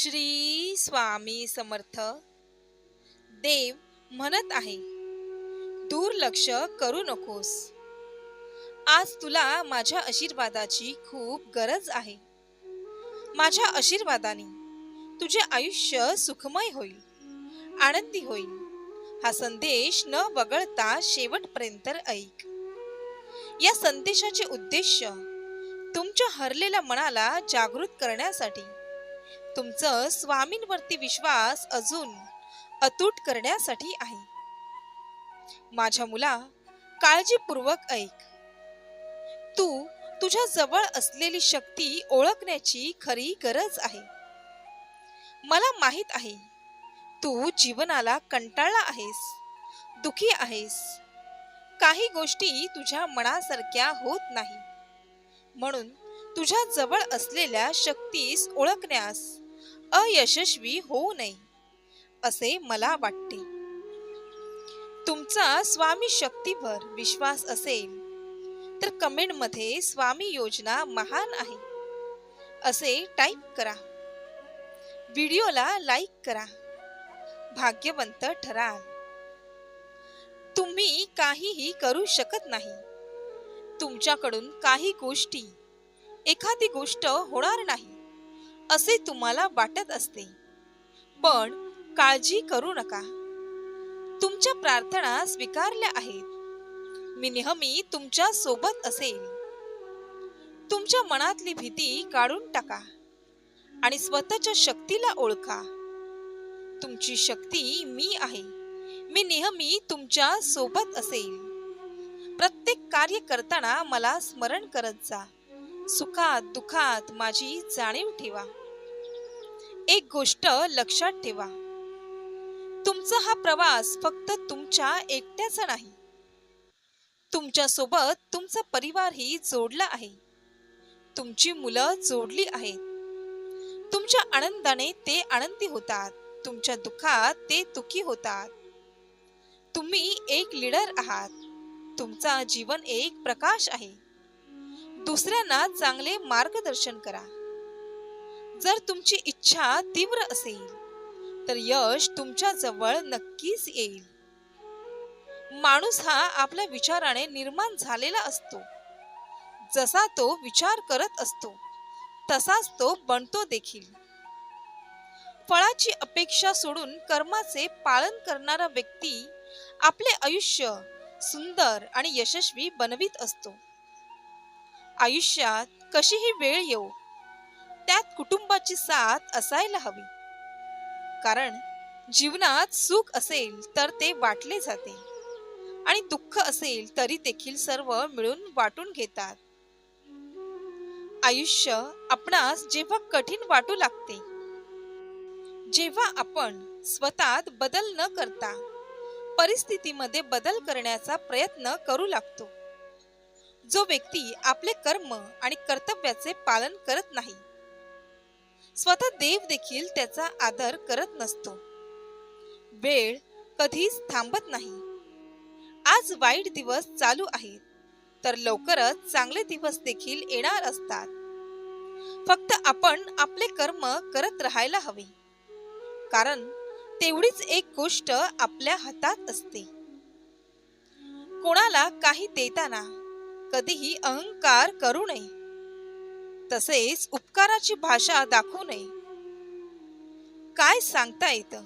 श्री स्वामी समर्थ. देव म्हणत आहे दुर्लक्ष करू नकोस. आज तुला माझ्या आशीर्वादाची खूप गरज आहे. माझ्या आशीर्वादाने तुझे आयुष्य सुखमय होईल आनंदी होईल. हा संदेश न वगळता शेवटपर्यंत ऐक. या संदेशाचे उद्देश तुमच्या हरलेल्या मनाला जागृत करण्यासाठी तुमचं स्वामींवरती विश्वास अजून अतूट करण्यासाठी आहे. माझ्या मुला काळजीपूर्वक ऐक. तू तुझ्या जवळ असलेली शक्ती ओळखण्याची खरी गरज आहे. मला माहीत आहे तू जीवनाला कंटाळला आहेस दुखी आहेस. काही गोष्टी तुझ्या मनासारख्या होत नाही. म्हणून तुझ्या जवळ असलेल्या शक्तीस ओळखण्यास अयशस्वी होऊ नये असे मला वाटते. तुमचा स्वामी शक्तीवर विश्वास असेल तर कमेंटमध्ये स्वामी योजना महान आहे असे टाईप करा. व्हिडिओला लाईक करा. भाग्यवंत ठराल तुम्ही काहीही करू शकत नाही. तुमच्याकडून काही गोष्टी एखादी गोष्ट होणार नाही. असे तुम्हाला वाटत असते. पण काळजी करू नका. तुमच्या प्रार्थना स्वीकारल्या आहेत. मी नेहमी तुमच्यासोबत असेल तुमच्या मनातली भीती काढून टाका आणि स्वतःच्या शक्तीला ओळखा. तुमची शक्ती मी आहे. मी नेहमी तुमच्यासोबत असेल प्रत्येक कार्य करताना मला स्मरण करत जा. सुखात दुखात माझी जाणीव ठेवा. एक गोष्ट लक्षात ठेवा. तुमचा हा प्रवास फक्त तुमच्या एकट्याचा नाही. तुमच्यासोबत तुमचा परिवारही जोडला आहे. तुमची मुलं जोडली आहेत. तुमच्या आनंदाने ते आनंदी होतात. तुमच्या दुःखात ते दुखी होतात. तुम्ही एक लीडर आहात. तुमचा जीवन एक प्रकाश आहे. दुसऱ्यांना चांगले मार्गदर्शन करा. जर तुमची इच्छा तीव्र असेल तर यश तुमच्या जवळ नक्कीच येईल. माणूस हा आपल्या विचाराने निर्माण झालेला असतो. जसा तो विचार करत असतो तसाच तो बनतो देखील. फळाची अपेक्षा सोडून कर्माचे पालन करणारा व्यक्ती आपले आयुष्य सुंदर आणि यशस्वी बनवित असतो. आयुष्यात कशीही वेळ येऊ त्यात कुटुंबाची साथ असायला हवी. कारण जीवनात सुख असेल तर ते वाटले जाते आणि दुःख असेल तरी देखील सर्व मिळून वाटून घेतात. आयुष्य आपणास जेव्हा कठीण वाटू लागते जेव्हा आपण स्वतःत बदल न करता परिस्थितीमध्ये बदल करण्याचा प्रयत्न करू लागतो. जो व्यक्ती आपले कर्म आणि कर्तव्याचे पालन करत नाही स्वतः देव देखील त्याचा आदर करत नसतो. वेळ कधीच थांबत नाही. आज वाईट दिवस चालू आहेत तर लवकरच चांगले दिवस देखील येणार असतात. फक्त आपण आपले कर्म करत राहायला हवे. कारण तेवढीच एक गोष्ट आपल्या हातात असते. कोणाला काही देताना कधीही अहंकार करू नये. तसेच उपकाराची भाषा दाखवू नये. काय सांगता येतं?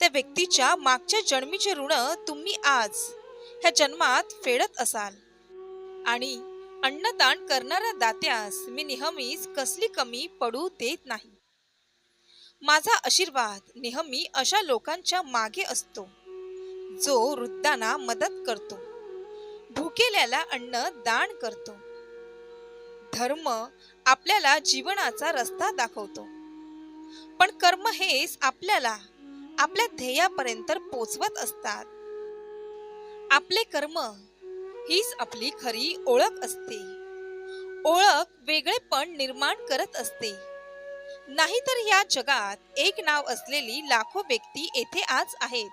त्या व्यक्तीच्या मागच्या जन्मीचे ऋण तुम्ही आज ह्या जन्मात फेडत असाल. आणि अन्नदान करणाऱ्या दात्यास मी नेहमीच कसली कमी पडू देत नाही. माझा आशीर्वाद नेहमी अशा लोकांच्या मागे असतो जो वृद्धांना मदत करतो. भुकेल्याला अन्न दान करतो. धर्म आपल्याला जीवनाचा रस्ता दाखवतो. पण कर्म हेच आपल्याला आपल्या ध्येयापर्यंत पोचवत असतात. आपले कर्म हीच आपली खरी ओळख असते. ओळख वेगळेपण निर्माण करत असते. नाहीतर या जगात एक नाव असलेली लाखो व्यक्ती येथे आज आहेत.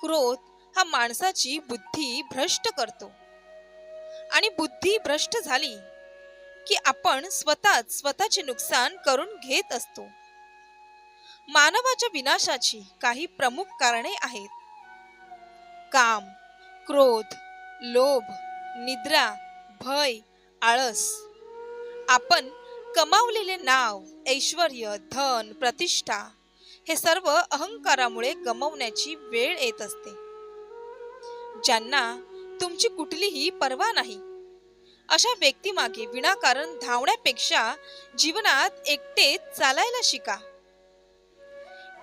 क्रोध हा माणसाची बुद्धी भ्रष्ट करतो. आणि बुद्धी भ्रष्ट झाली की आपण स्वतःच स्वतःचे नुकसान करून घेत असतो. मानवाच्या विनाशाची काही प्रमुख कारणे आहेत. काम क्रोध लोभ निद्रा भय आळस. आपण कमावलेले नाव ऐश्वर धन प्रतिष्ठा हे सर्व अहंकारामुळे गमावण्याची वेळ येत असते. ज्यांना तुमची कुठलीही पर्वा नाही. अशा व्यक्तीमागे विनाकारण धावण्यापेक्षा जीवनात एकटे चालायला शिका.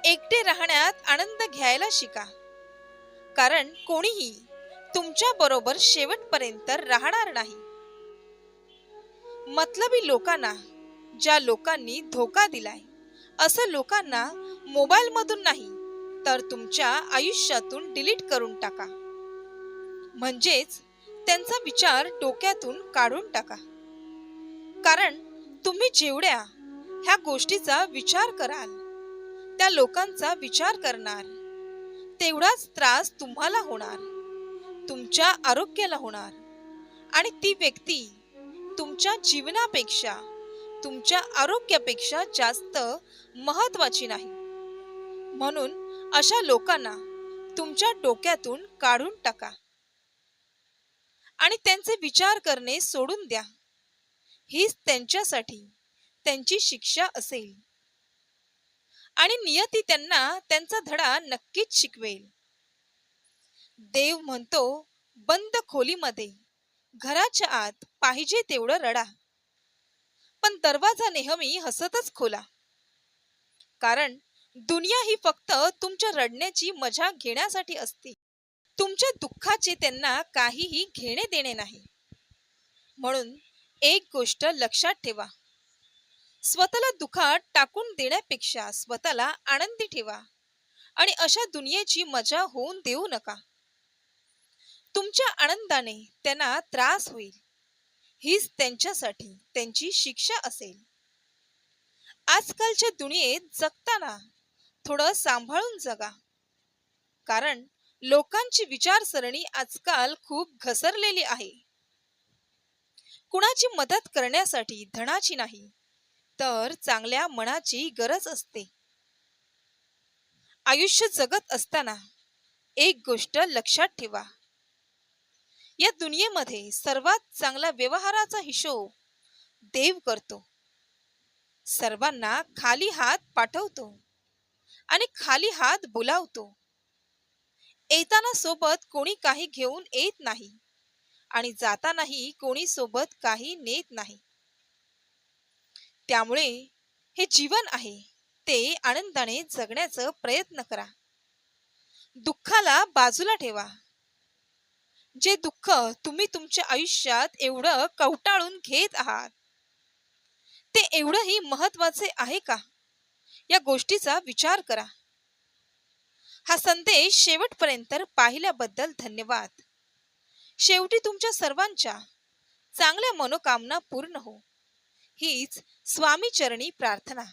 एकटे राहण्यात आनंद घ्यायला शिका. कारण कोणीही तुमच्या बरोबर शेवटपर्यंत राहणार नाही. मतलबी लोकांना ज्या लोकांनी धोका दिलाय असं लोकांना मोबाईल मधून नाही तर तुमच्या आयुष्यातून डिलीट करून टाका. म्हणजेच त्यांचा विचार डोक्यातून काढून टाका. कारण तुम्ही जेवढ्या ह्या गोष्टीचा विचार कराल त्या लोकांचा विचार करणार तेवढाच त्रास तुम्हाला होणार तुमच्या आरोग्याला होणार आणि ती व्यक्ती तुमच्या जीवनापेक्षा तुमच्या आरोग्यापेक्षा जास्त महत्वाची नाही. म्हणून अशा लोकांना तुमच्या डोक्यातून काढून टाका. आणि त्यांचे विचार करणे सोडून द्या. हीच त्यांच्यासाठी त्यांची शिक्षा असेल. आणि नियती त्यांना त्यांचा धडा नक्कीच शिकवेल. देव म्हणतो बंद खोलीमध्ये घराच्या आत पाहिजे तेवढं रडा. पण दरवाजा नेहमी हसतच खोला. कारण दुनिया ही फक्त तुमच्या रडण्याची मजा घेण्यासाठी असते. तुमच्या दुःखाचे त्यांना काहीही घेणे देणे नाही. म्हणून एक गोष्ट लक्षात ठेवा. स्वतःला दुःखात टाकून देण्यापेक्षा स्वतःला आनंदी ठेवा आणि अशा दुनियेची मजा होऊन देऊ नका. तुमच्या आनंदाने त्यांना त्रास होईल. हीच त्यांच्यासाठी त्यांची शिक्षा असेल. आजकालच्या दुनियेत जगताना थोडं सांभाळून जगा. कारण लोकांची विचारसरणी आजकाल खूप घसरलेली आहे. कुणाची मदत करण्यासाठी धनाची नाही तर चांगल्या मनाची गरज असते. आयुष्य जगत असताना एक गोष्ट लक्षात ठेवा. या दुनियेमध्ये सर्वात चांगला व्यवहाराचा हिशोब देव करतो. सर्वांना खाली हात पाठवतो आणि खाली हात बोलावतो. येताना सोबत कोणी काही घेऊन येत नाही आणि जातानाही कोणी सोबत काही नेत नाही. त्यामुळे हे जीवन आहे ते आनंदाने जगण्याचा प्रयत्न करा. दुःखाला बाजूला ठेवा. जे दुःख तुम्ही तुमच्या आयुष्यात एवढं कवटाळून घेत आहात ते एवढंही महत्त्वाचे आहे का? या गोष्टीचा विचार करा. हा संदेश शेवटपर्यंत पाहिल्याबद्दल धन्यवाद. शेवटी तुमच्या सर्वांच्या चांगल्या मनोकामना पूर्ण हो. हीच स्वामी चरणी प्रार्थना.